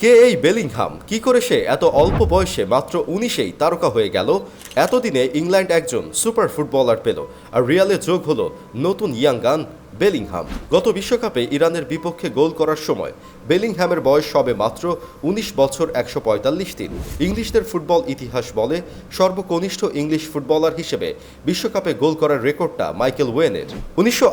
কে এই বেলিংহাম? কি করে সে এত অল্প বয়সে মাত্র উনিশেই তারকা হয়ে গেল? এতদিনে ইংল্যান্ড একজন সুপার ফুটবলার পেল। আর রিয়ালে যোগ হলো নতুন ইয়াং গান বেলিংহাম। গত বিশ্বকাপে ইরানের বিপক্ষে গোল করার সময় বেলিংহ্যামের বয়স সবে মাত্র উনিশ বছর একশো পঁয়তাল্লিশ দিন। ইংলিশদের ফুটবল ইতিহাস বলে সর্বকনিষ্ঠ ইংলিশ ফুটবলার হিসেবে বিশ্বকাপে গোল করার রেকর্ডটা মাইকেল ওয়েনের। উনিশশো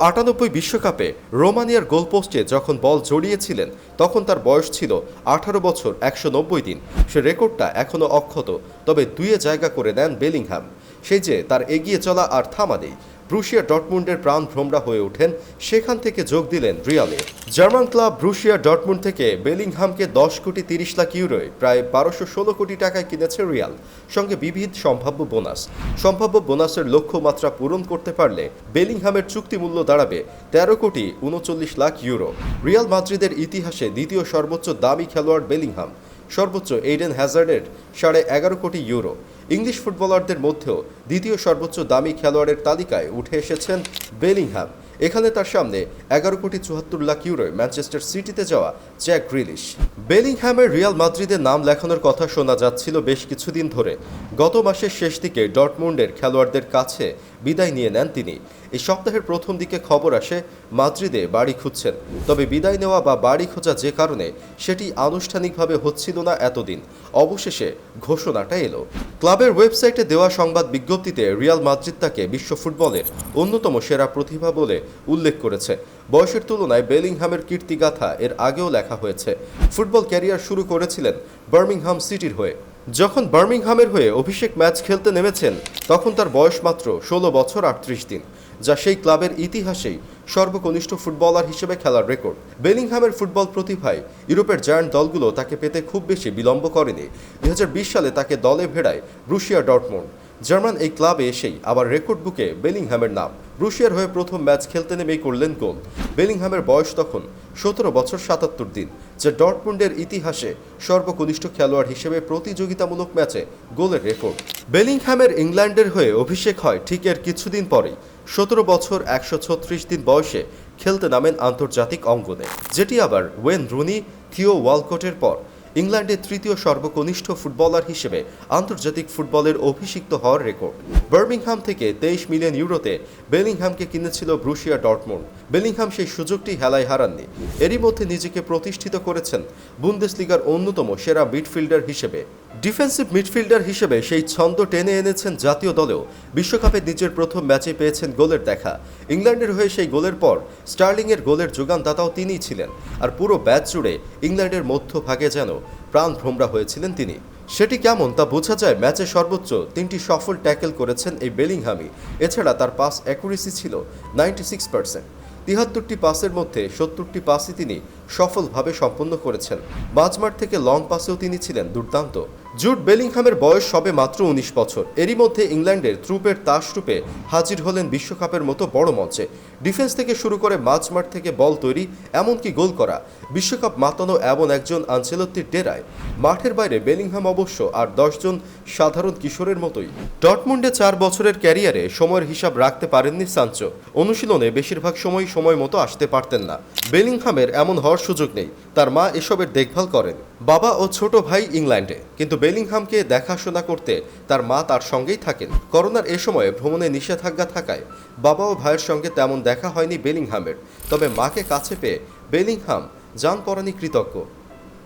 বিশ্বকাপে রোমানিয়ার গোলপোস্টে যখন বল জড়িয়েছিলেন, তখন তার বয়স ছিল আঠারো বছর একশো নব্বই দিন। সে রেকর্ডটা এখনও অক্ষত, তবে দুয়ে জায়গা করে নেন বেলিংহ্যাম সেই যে তার এগিয়ে চলা আর থামা নেই ব্রুশিয়া ডটমুন্ডের প্রাণ ভ্রমরা হয়ে ওঠেন। সেখান থেকে যোগ দিলেন রিয়ালে। জার্মান ক্লাব ব্রুশিয়া ডটমুন্ড থেকে বেলিংহামকে দশ কোটি তিরিশ লাখ ইউরোয়, প্রায় বারোশো ষোলো কোটি টাকায় কিনেছে রিয়াল। সঙ্গে বিবিধ সম্ভাব্য বোনাস। সম্ভাব্য বোনাসের লক্ষ্যমাত্রা পূরণ করতে পারলে বেলিংহামের চুক্তি মূল্য দাঁড়াবে তেরো কোটি উনচল্লিশ লাখ ইউরো। রিয়াল মাদ্রিদের ইতিহাসে দ্বিতীয় সর্বোচ্চ দামি খেলোয়াড় বেলিংহাম। সর্বোচ্চ এইডেন হ্যাজার্ডের সাড়ে এগারো কোটি ইউরো। ইংলিশ ফুটবলারদের মধ্যেও দ্বিতীয় সর্বোচ্চ দামি খেলোয়াড়ের তালিকায় উঠে এসেছেন বেলিংহাম। এখানে তার সামনে এগারো কোটি চুয়াত্তর লাখ ইউরোয় ম্যানচেস্টার সিটিতে যাওয়া জ্যাক গ্রিলিশ। বেলিংহ্যামের রিয়াল মাদ্রিদের নাম লেখানোর কথা শোনা যাচ্ছিল বেশ কিছুদিন ধরে। গত মাসের শেষ দিকে ডটমুন্ডের খেলোয়াড়দের কাছে বিদায় নিয়ে নেন তিনি। এই সপ্তাহের প্রথম দিকে খবর আসে, মাদ্রিদে বাড়ি খুঁজছেন। তবে বিদায় নেওয়া বা বাড়ি খোঁজা যে কারণে সেটি আনুষ্ঠানিকভাবে হচ্ছিল না এতদিন। অবশেষে ঘোষণাটা এলো। ক্লাবের ওয়েবসাইটে দেওয়া সংবাদ বিজ্ঞপ্তিতে রিয়াল মাদ্রিদ তাকে বিশ্ব ফুটবলের অন্যতম সেরা প্রতিভা বলে উল্লেখ করেছে। বয়সের তুলনায় বেলিংহামের কীর্তিগাথা এর আগেও লেখা হয়েছে। ফুটবল ক্যারিয়ার শুরু করেছিলেন বার্মিংহাম সিটির হয়ে। যখন বার্মিংহামের হয়ে অভিষেক ম্যাচ খেলতে নেমেছেন, তখন তার বয়স মাত্র ষোলো বছর আটত্রিশ দিন, যা সেই ক্লাবের ইতিহাসেই সর্বকনিষ্ঠ ফুটবলার হিসেবে খেলার রেকর্ড। বেলিংহামের ফুটবল প্রতিভায় ইউরোপের জায়ান্ট দলগুলো তাকে পেতে খুব বেশি বিলম্ব করেনি। দু হাজার বিশ সালে তাকে দলে ভেড়ায় রুশিয়া ডটমন্ড জার্মান এই ক্লাবে এসেই আবার রেকর্ড বুকে বেলিংহামের নাম। রুশিয়ার হয়ে প্রথম ম্যাচ খেলতে নেমেই করলেন গোল। বেলিংহামের বয়স তখন সতেরো বছর সাতাত্তর দিন, যা ডটমুন্ডের ইতিহাসে সর্বকনিষ্ঠ খেলোয়াড় হিসেবে প্রতিযোগিতামূলক ম্যাচে গোলের রেকর্ড। বেলিংহামের ইংল্যান্ডের হয়ে অভিষেক হয় ঠিক এর কিছুদিন পরেই। সতেরো বছর একশো ছত্রিশ দিন বয়সে খেলতে নামেন আন্তর্জাতিক অঙ্গনে, যেটি আবার ওয়েন রুনি, থিও ওয়ালকোটের পর। ইংল্যান্ডের তৃতীয় সর্বকনিষ্ঠ ফুটবলার হিসেবে আন্তর্জাতিক ফুটবলের অভিষিক্ত হওয়ার রেকর্ড। বার্মিংহাম থেকে তেইশ মিলিয়ন ইউরোতে বেলিংহামকে কিনেছিল ব্রুশিয়া ডটমন্ড বেলিংহাম সেই সুযোগটি হেলায় হারাননি। এরই মধ্যে নিজেকে প্রতিষ্ঠিত করেছেন বুন্দেসলিগার অন্যতম সেরা মিডফিল্ডার হিসেবে। ডিফেন্সিভ মিডফিল্ডার হিসেবে সেই ছন্দ টেনে এনেছেন জাতীয় দলেও। বিশ্বকাপে নিজের প্রথম ম্যাচে পেয়েছেন গোলের দেখা। ইংল্যান্ডের হয়ে সেই গোলের পর স্টার্লিংয়ের গোলের যোগানদাতাও তিনিই ছিলেন। আর পুরো ব্যাচ জুড়ে ইংল্যান্ডের মধ্যভাগে যেন প্রাণ ভ্রমরা হয়েছিলেন তিনি। সেটি কেমন তা বোঝা যায় ম্যাচে সর্বোচ্চ তিনটি সফল ট্যাকেল করেছেন এই বেলিংহামি এছাড়া তার পাস অ্যাকুরেসি ছিল নাইনটি সিক্স পার্সেন্ট। তিহাত্তরটি পাসের মধ্যে সত্তরটি পাসই তিনি সফলভাবে সম্পন্ন করেছেন। মাঝমাঠ থেকে লং পাসেও তিনি ছিলেন দুর্দান্ত। জুট বেলিংহামের বয়স সবে মাত্র উনিশ বছর। এরই মধ্যে ইংল্যান্ডের ত্রুপের তাস রূপে হাজির হলেন বিশ্বকাপের মতো বড় মঞ্চে। ডিফেন্স থেকে শুরু করে মাঝমাঠ থেকে বল তৈরি, এমনকি গোল করা। বিশ্বকাপ মাতানো এমন একজন আঞ্চেলত্তির ডেরায়। মাঠের বাইরে বেলিংহাম অবশ্য আর দশজন সাধারণ কিশোরের মতোই। ডটমুন্ডে চার বছরের ক্যারিয়ারে সময়ের হিসাব রাখতে পারেননি সাঞ্চো। অনুশীলনে বেশিরভাগ সময় সময় মতো আসতে পারতেন না। বেলিংহামের এমন হওয়ার সুযোগ নেই। তার মা এসবের দেখভাল করেন। বাবা ও ছোট ভাই ইংল্যান্ডে। কিন্তু বেলিংহামকে দেখাশোনা করতে তার মা তার সঙ্গেই থাকেন। করোনার এ সময়ে ভ্রমণে নিষেধাজ্ঞা থাকায় বাবা ও ভাইয়ের সঙ্গে তেমন দেখা হয়নি বেলিংহামের। তবে মাকে কাছে পেয়ে বেলিংহাম যান পরানি কৃতজ্ঞ।